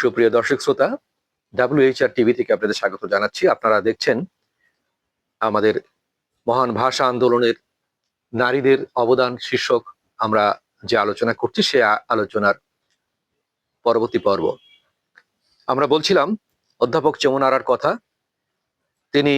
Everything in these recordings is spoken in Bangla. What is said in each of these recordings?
সুপ্রিয় দর্শক শ্রোতা ডাব্লিউএইচআর টিভি থেকে আপনাদের স্বাগত জানাচ্ছি। আপনারা দেখছেন আমাদের মহান ভাষা আন্দোলনের নারীদের অবদান শীর্ষক আমরা যে আলোচনা করছি, সে আলোচনার পরবর্তী পর্ব। আমরা বলছিলাম, অধ্যাপক চমনারার কথা। তিনি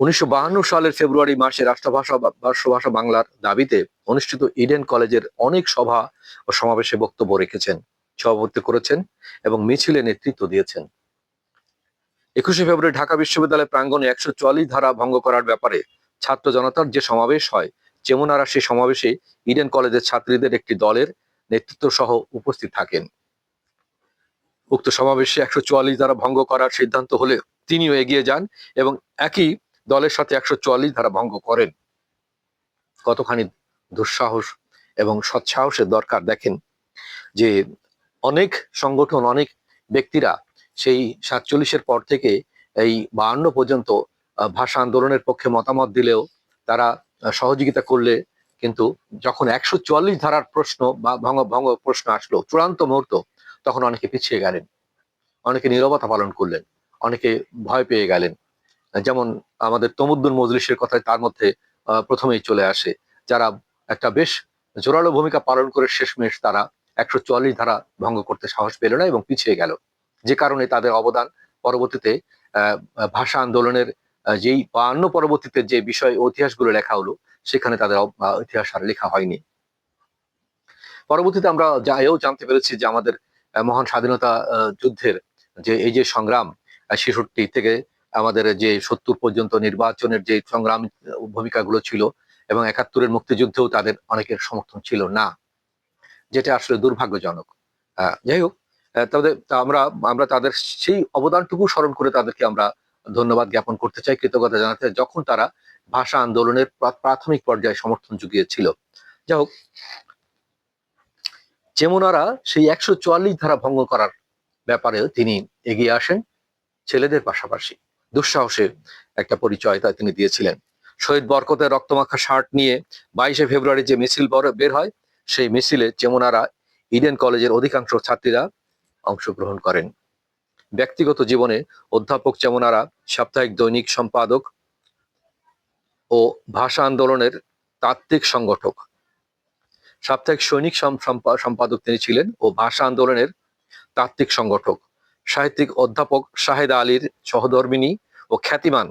উনিশশো সালের ফেব্রুয়ারি মাসে রাষ্ট্রভাষা রাষ্ট্রভাষা বাংলার দাবিতে অনুষ্ঠিত ইডেন কলেজের অনেক সভা ও সমাবেশে বক্তব্য রেখেছেন। সভাপতি করেছেন এবং মিছিলে নেতৃত্ব দিয়েছেন। একুশে ফেব্রুয়ারি ঢাকা বিশ্ববিদ্যালয় প্রাঙ্গণে একশো চুয়াল্লিশ ধারা ভঙ্গ করার ব্যাপারে ছাত্র জনতার যে সমাবেশ হয়, চেমনারা সেই সমাবেশে ইডেন কলেজের ছাত্রীদের একটি দলের নেতৃত্ব সহ উপস্থিত থাকেন। উক্ত সমাবেশে একশো চুয়াল্লিশ ধারা ভঙ্গ করার সিদ্ধান্ত হলে তিনিও এগিয়ে যান এবং একই দলের সাথে একশো চুয়াল্লিশ ধারা ভঙ্গ করেন। কতখানি দুঃসাহস এবং সৎসাহসের দরকার দেখেন যে অনেক সংগঠন, অনেক ব্যক্তিরা সেই সাতচল্লিশের পর থেকে এই বাহান্ন পর্যন্ত ভাষা আন্দোলনের পক্ষে মতামত দিলেও তারা সহযোগিতা করলে কিন্তু যখন একশো চুয়াল্লিশ ধারার প্রশ্ন বা ভঙ্গ ভঙ্গ প্রশ্ন আসলো, চূড়ান্ত মুহূর্ত, তখন অনেকে পিছিয়ে গেলেন। অনেকে নীরবতা পালন করলেন, অনেকে ভয় পেয়ে গেলেন। যেমন আমাদের তমুদ্দুল মজলিসের কথায় তার মধ্যে প্রথমেই চলে আসে, যারা একটা বেশ জোরালো ভূমিকা পালন করে শেষমেশ তারা একশো চুয়াল্লিশ ধারা ভঙ্গ করতে সাহস পেল না এবং পিছিয়ে গেল। যে কারণে তাদের অবদান পরবর্তীতে ভাষা আন্দোলনের যেই বায়ান্ন পরবর্তীতে যে বিষয় ইতিহাসগুলো লেখা হলো, সেখানে তাদের ইতিহাস আর লেখা হয়নি। পরবর্তীতে আমরা যা এও জানতে পেরেছি যে আমাদের মহান স্বাধীনতা যুদ্ধের যে, এই যে সংগ্রাম ছেষট্টি থেকে আমাদের যে সত্তর পর্যন্ত নির্বাচনের যে সংগ্রাম ভূমিকাগুলো ছিল এবং একাত্তরের মুক্তিযুদ্ধেও তাদের অনেকের সমর্থন ছিল না। যেটা আসলে দুর্ভাগ্যজনক। যাই হোক তবে আমরা আমরা তাদের সেই অবদানটুকু স্মরণ করে তাদেরকে আমরা ধন্যবাদ জ্ঞাপন করতে চাই, কৃতজ্ঞতা জানাতে যখন তারা ভাষা আন্দোলনের প্রাথমিক পর্যায়ে সমর্থন জুগিয়েছিল যাই হোক যেমনারা সেই একশো চুয়াল্লিশ ধারা ভঙ্গ করার ব্যাপারে তিনি এগিয়ে আসেন, ছেলেদের পাশাপাশি। দুঃসাহসের একটা পরিচয় তা তিনি দিয়েছিলেন। শহীদ বরকতের রক্তমাখা শার্ট নিয়ে বাইশে ফেব্রুয়ারি যে মিছিল বের হয় সেই মিছিলে চেমনারা ইডেন কলেজের অধিকাংশ ছাত্রীরা অংশগ্রহণ করেন। ব্যক্তিগত জীবনে অধ্যাপক চেমনারা সাপ্তাহিক দৈনিক সম্পাদক ও ভাষা আন্দোলনের তাত্ত্বিক সংগঠক। সাপ্তাহিক সৈনিক সম্পাদক তিনি ছিলেন ও ভাষা আন্দোলনের তাত্ত্বিক সংগঠক। সাহিত্যিক অধ্যাপক শাহেদ আলীর সহধর্মিনী ও খ্যাতিমান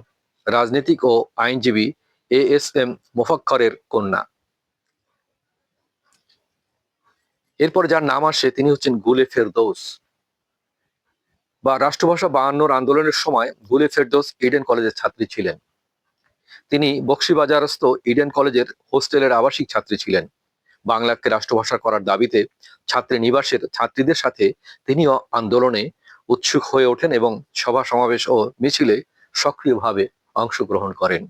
রাজনীতিক ও আইনজীবী এ এস এম মোফাক্করের কন্যা। এরপর যার নাম আসে তিনি হচ্ছেন গুলে ফেরদৌস। বা রাষ্ট্রভাষা বায়ান্নর আন্দোলনের সময় গুলে ফেরদৌস ইডেন কলেজের ছাত্রী ছিলেন। তিনি বক্সিবাজারস্থ ইডেন কলেজের হোস্টেলের আবাসিক ছাত্রী ছিলেন। বাংলাকে রাষ্ট্রভাষা করার দাবিতে ছাত্রী নিবাসের ছাত্রীদের সাথে তিনিও আন্দোলনে উৎসুক হয়ে ওঠেন এবং সভা, সমাবেশ ও মিছিলে সক্রিয়ভাবে অংশগ্রহণ করেন।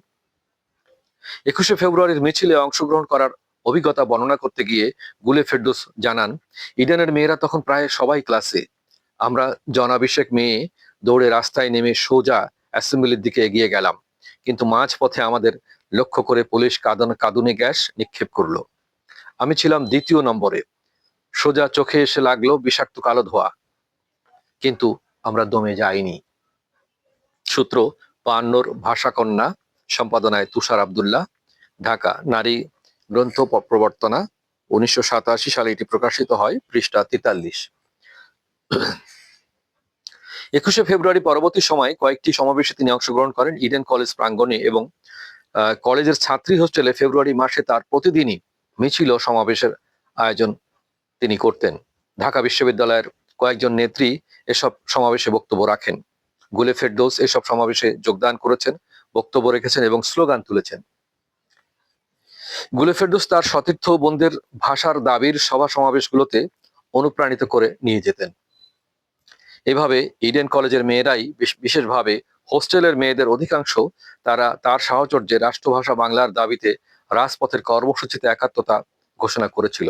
একুশে ফেব্রুয়ারির মিছিলে অংশগ্রহণ করার অভিজ্ঞতা বর্ণনা করতে গিয়ে গুলে ফেরদৌস জানান, ইডেনের মেয়েরা তখন প্রায় সবাই ক্লাসে আমরা জনাভিষেক মেয়ে, দৌড়ে রাস্তায় নেমে সোজা অ্যাসেম্বলির দিকে এগিয়ে গেলাম। কিন্তু মাঝ পথে আমাদের লক্ষ্য করে পুলিশ কাদন, কাদুনে গ্যাস নিক্ষেপ করল। আমি ছিলাম দ্বিতীয় নম্বরে। সোজা চোখে এসে লাগল বিষাক্ত কালো ধোয়া। কিন্তু আমরা দমে যাইনি। সূত্র, পান্নর ভাষাকন্যা, সম্পাদনায় তুষার আবদুল্লাহ, ঢাকা, নারী গ্রন্থ প্রবর্তনা উনিশশো সাতাশি সালে এটি প্রকাশিত হয়, পৃষ্ঠা তেতাল্লিশ। একুশে ফেব্রুয়ারি পরবর্তী সময়ে কয়েকটি সমাবেশে তিনি অংশগ্রহণ করেন, ইডেন কলেজ প্রাঙ্গণে এবং কলেজের ছাত্রী হোস্টেলে ফেব্রুয়ারি মাসে তার প্রতিদিনই মিছিল সমাবেশের আয়োজন তিনি করতেন। ঢাকা বিশ্ববিদ্যালয়ের কয়েকজন নেত্রী এসব সমাবেশে বক্তব্য রাখেন। গুলে ফেরদৌস এসব সমাবেশে যোগদান করেছেন, বক্তব্য রেখেছেন এবং স্লোগান তুলেছেন। গুলে তার সতীর্থ বোনদের ভাষার দাবির সভা সমাবেশগুলোতে অনুপ্রাণিত করে নিয়ে যেতেন। এভাবে ইডেন কলেজের মেয়েরাই বিশেষভাবে হোস্টেলের মেয়েদের অধিকাংশ তারা তার সাহচর্যে রাষ্ট্রভাষা বাংলার দাবিতে রাজপথের কর্মসূচিতে একাত্মতা ঘোষণা করেছিল।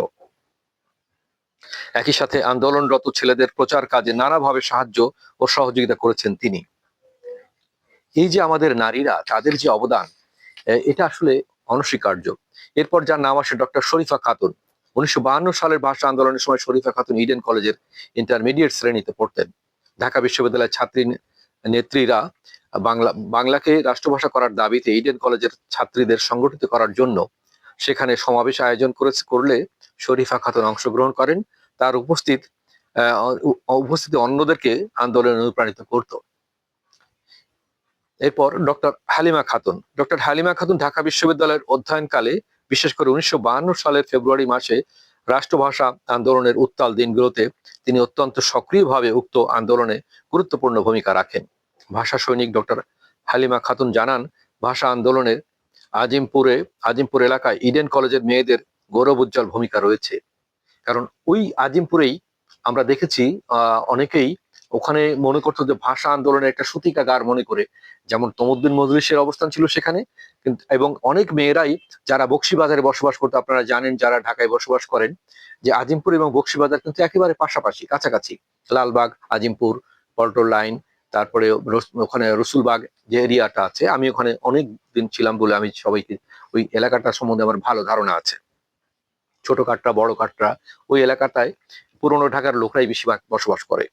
একই সাথে আন্দোলনরত ছেলেদের প্রচার কাজে নানাভাবে সাহায্য ও সহযোগিতা করেছেন তিনি। এই যে আমাদের নারীরা, তাদের যে অবদান এটা আসলে অনস্বীকার্য। এরপর যার নাম আসে ডক্টর শরীফা খাতুন। উনিশশো সালের ভাষা আন্দোলনের সময় শরীফা খাতুন ইডেন কলেজের ইন্টারমিডিয়েট শ্রেণীতে পড়তেন। ঢাকা বিশ্ববিদ্যালয়ের ছাত্রী নেত্রীরা বাংলা, বাংলাকে রাষ্ট্রভাষা করার দাবিতে ইডেন কলেজের ছাত্রীদের সংগঠিত করার জন্য সেখানে সমাবেশ আয়োজন করেছে, করলে শরীফা খাতুন অংশগ্রহণ করেন। তার উপস্থিত উপস্থিতি অন্যদেরকে আন্দোলনে অনুপ্রাণিত করত। এরপর ডক্টর হালিমা খাতুন। ডক্টর হালিমা খাতুন ঢাকা বিশ্ববিদ্যালয়ের অধ্যয়নকালে, বিশেষ করে উনিশশো সালের ফেব্রুয়ারি মাসে রাষ্ট্রভাষা আন্দোলনের উত্তাল দিনগুলোতে তিনি অত্যন্ত সক্রিয়ভাবে উক্ত আন্দোলনে গুরুত্বপূর্ণ ভূমিকা রাখেন। ভাষা সৈনিক ডক্টর হালিমা খাতুন জানান, ভাষা আন্দোলনের আজিমপুরে, আজিমপুর এলাকায় ইডেন কলেজের মেয়েদের গৌরব উজ্জ্বল ভূমিকা রয়েছে। কারণ ওই আজিমপুরেই আমরা দেখেছি অনেকেই ওখানে মনে করতো যে ভাষা আন্দোলনের একটা সূতিকাগার মনে করে, যেমন তমুদ্দিন মজলিসের অবস্থান ছিল সেখানে। কিন্তু, এবং অনেক মেয়েরাই যারা বক্সিবাজারে বসবাস করতো, আপনারা জানেন যারা ঢাকায় বসবাস করেন, যে আজিমপুর এবং বক্সিবাজার কিন্তু একেবারে পাশাপাশি, কাছাকাছি। লালবাগ, আজিমপুর, পল্টন লাইন, তারপরে ওখানে রসুলবাগ যে এরিয়াটা আছে, আমি ওখানে অনেক দিন ছিলাম বলে আমি সবাইকে, ওই এলাকাটা সম্বন্ধে আমার ভালো ধারণা আছে। ছোট কাটরা বড় কাটরা ওই এলাকাটায় পুরনো ঢাকার লোকরাই বেশিরভাগ বসবাস করে।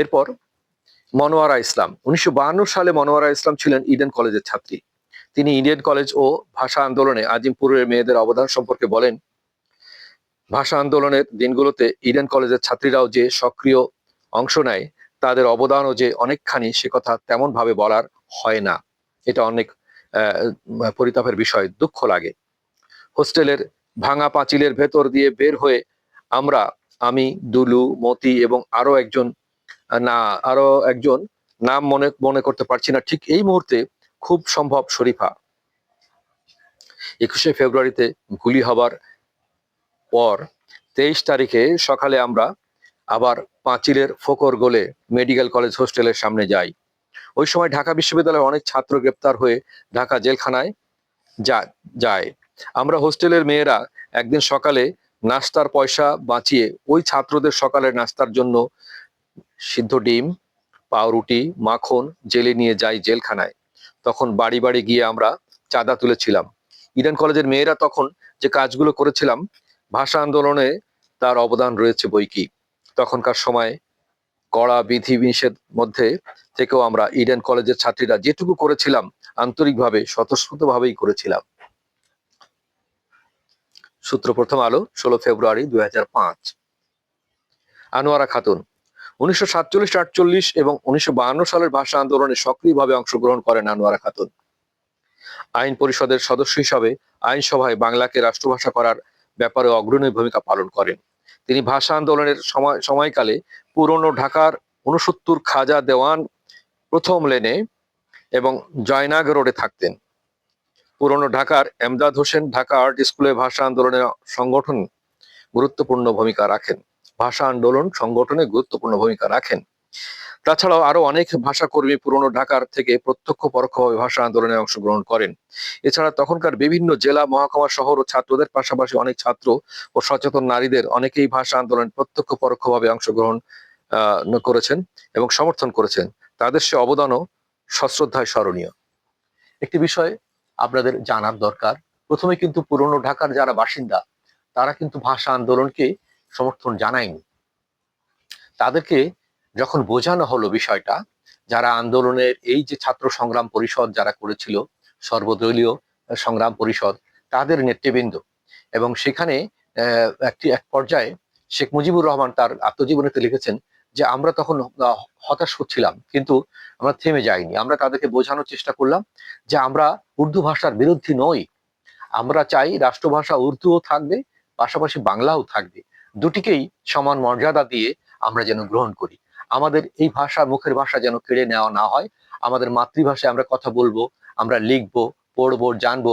এরপর মনোয়ারা ইসলাম। উনিশশো সালে মনোয়ারা ইসলাম ছিলেন ইডেন কলেজের ছাত্রী। তিনি ইন্ডিয়ান কলেজ ও ভাষা আন্দোলনে আজিমপুরের মেয়েদের অবদান সম্পর্কে বলেন, ভাষা আন্দোলনের দিনগুলোতে ইডেন কলেজের ছাত্রীরাও যে সক্রিয় অংশ নেয়, তাদের অবদানও যে অনেকখানি সে কথা তেমন ভাবে বলার হয় না। এটা অনেক পরিতাপের বিষয়, দুঃখ লাগে। হোস্টেলের ভাঙা পাঁচিলের ভেতর দিয়ে বের হয়ে আমরা, আমি, দুলু, মতি এবং আরও একজন না, আরও একজন নাম মনে মনে করতে পারছি না। ঠিক এই মুহূর্তে খুব সম্ভব শরীফা। একুশে ফেব্রুয়ারিতে গুলি হবার পর তেইশ তারিখে সকালে আমরা আবার পাঁচিলের ফোকর গোলে মেডিকেল কলেজ হোস্টেলের সামনে যাই। ওই সময় ঢাকা বিশ্ববিদ্যালয়ের অনেক ছাত্র গ্রেপ্তার হয়ে ঢাকা জেলখানায় যায়। আমরা হোস্টেলের মেয়েরা একদিন সকালে নাস্তার পয়সা বাঁচিয়ে ওই ছাত্রদের সকালের নাস্তার জন্য সিদ্ধ ডিম, পাউরুটি, মাখন, জেলে নিয়ে যাই জেলখানায়। তখন বাড়ি বাড়ি গিয়ে আমরা চাঁদা তুলেছিলাম। ইডেন কলেজের মেয়েরা তখন যে কাজগুলো করেছিলাম, ভাষা আন্দোলনে তার অবদান রয়েছে বই কি তখনকার সময় কড়া বিধি নিষেধ মধ্যে থেকেও আমরা ইডেন কলেজের ছাত্রীরা যেটুকু করেছিলাম, আন্তরিকভাবে, স্বতঃস্ফূর্তভাবেই করেছিলাম। সূত্র প্রথম আলো, ষোলো ফেব্রুয়ারি দুই হাজার পাঁচ। আনোয়ারা খাতুন উনিশশো সাতচল্লিশ, আটচল্লিশ এবং উনিশশো সালের ভাষা আন্দোলনে সক্রিয়ভাবে অংশগ্রহণ করেন আনোয়ারা খাতুন। আইন পরিষদের সদস্য হিসাবে আইনসভায় বাংলাকে রাষ্ট্রভাষা করার ব্যাপারে অগ্রণী ভূমিকা পালন করেন। তিনি ভাষা আন্দোলনের সময়, সময়কালে পুরনো ঢাকার উনসত্তর খাজা দেওয়ান প্রথম লেনে এবং জয়নাগ রোডে থাকতেন। পুরনো ঢাকার এমদাদ হোসেন ঢাকা আর্ট স্কুলে ভাষা আন্দোলনের সংগঠন গুরুত্বপূর্ণ ভূমিকা রাখেন। ভাষা আন্দোলন সংগঠনে গুরুত্বপূর্ণ ভূমিকা রাখেন। তাছাড়াও আরও অনেক ভাষাকর্মী পুরনো ঢাকার থেকে প্রত্যক্ষ পরোক্ষভাবে ভাষা আন্দোলনে অংশগ্রহণ করেন। এছাড়া তখনকার বিভিন্ন জেলা, মহকুমা, শহর ও ছাত্রদের পাশাপাশি অনেক ছাত্র ও সচেতন নারীদের অনেকেই ভাষা আন্দোলন প্রত্যক্ষ পরোক্ষভাবে অংশগ্রহণ করেছেন এবং সমর্থন করেছেন। তাদের সে অবদানও সশ্রদ্ধায় স্মরণীয়। একটি বিষয় আপনাদের জানার দরকার। প্রথমে কিন্তু পুরনো ঢাকার যারা বাসিন্দা, তারা কিন্তু ভাষা আন্দোলনকে সমর্থন জানায়নি। তাদেরকে যখন বোঝানো হলো বিষয়টা, যারা আন্দোলনের এই যে ছাত্র সংগ্রাম পরিষদ যারা করেছিল, সর্বদলীয় সংগ্রাম পরিষদ, তাদের নেতৃবৃন্দ এবং সেখানে একটি, এক পর্যায়ে শেখ মুজিবুর রহমান তার আত্মজীবনীতে লিখেছেন যে, আমরা তখন হতাশ হচ্ছিলাম, কিন্তু আমরা থেমে যাইনি। আমরা তাদেরকে বোঝানোর চেষ্টা করলাম যে, আমরা উর্দু ভাষার বিরোধী নই। আমরা চাই রাষ্ট্রভাষা উর্দুও থাকবে, পাশাপাশি বাংলাও থাকবে। দুটিকেই সমান মর্যাদা দিয়ে আমরা যেন গ্রহণ করি। আমাদের এই ভাষা মুখের ভাষা যেন কেড়ে নেওয়া না হয় আমাদের মাতৃভাষায় আমরা কথা বলব আমরা লিখব পড়ব জানব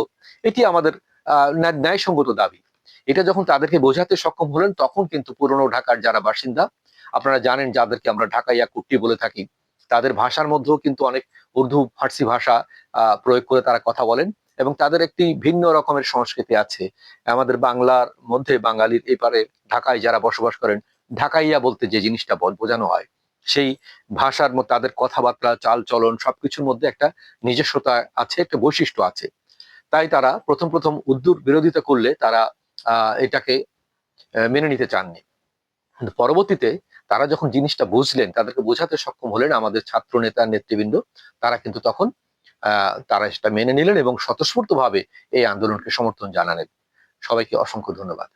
এটি আমাদের আহ, ন্যায়সঙ্গত দাবি। এটা যখন তাদেরকে বোঝাতে সক্ষম হলেন তখন কিন্তু পুরনো ঢাকার যারা বাসিন্দা আপনারা জানেন যাদেরকে আমরা ঢাকাইয়া কুট্টি বলে থাকি তাদের ভাষার মধ্যেও কিন্তু অনেক উর্দু ফার্সি ভাষা প্রয়োগ করে তারা কথা বলেন। এবং তাদের একটি ভিন্ন রকমের সংস্কৃতি আছে। আমাদের বাংলার মধ্যে বাঙালির এপারে ঢাকায় যারা বসবাস করেন, ঢাকাইয়া বলতে যে জিনিসটা বোঝানো হয়, সেই ভাষার মধ্যে তাদের কথাবার্তা চাল চলন সবকিছুর মধ্যে একটা নিজস্বতা আছে, একটা বৈশিষ্ট্য আছে। তাই তারা প্রথম প্রথম উর্দুর বিরোধিতা করলে তারা এটাকে মেনে নিতে চাননি। পরবর্তীতে তারা যখন জিনিসটা বুঝলেন, তাদেরকে বোঝাতে সক্ষম হলেন আমাদের ছাত্র নেতা নেতৃবৃন্দ, তারা কিন্তু তখন তারা সেটা মেনে নিলেন এবং স্বতঃস্ফূর্ত ভাবে এই আন্দোলনকে সমর্থন জানালেন। সবাইকে অসংখ্য ধন্যবাদ।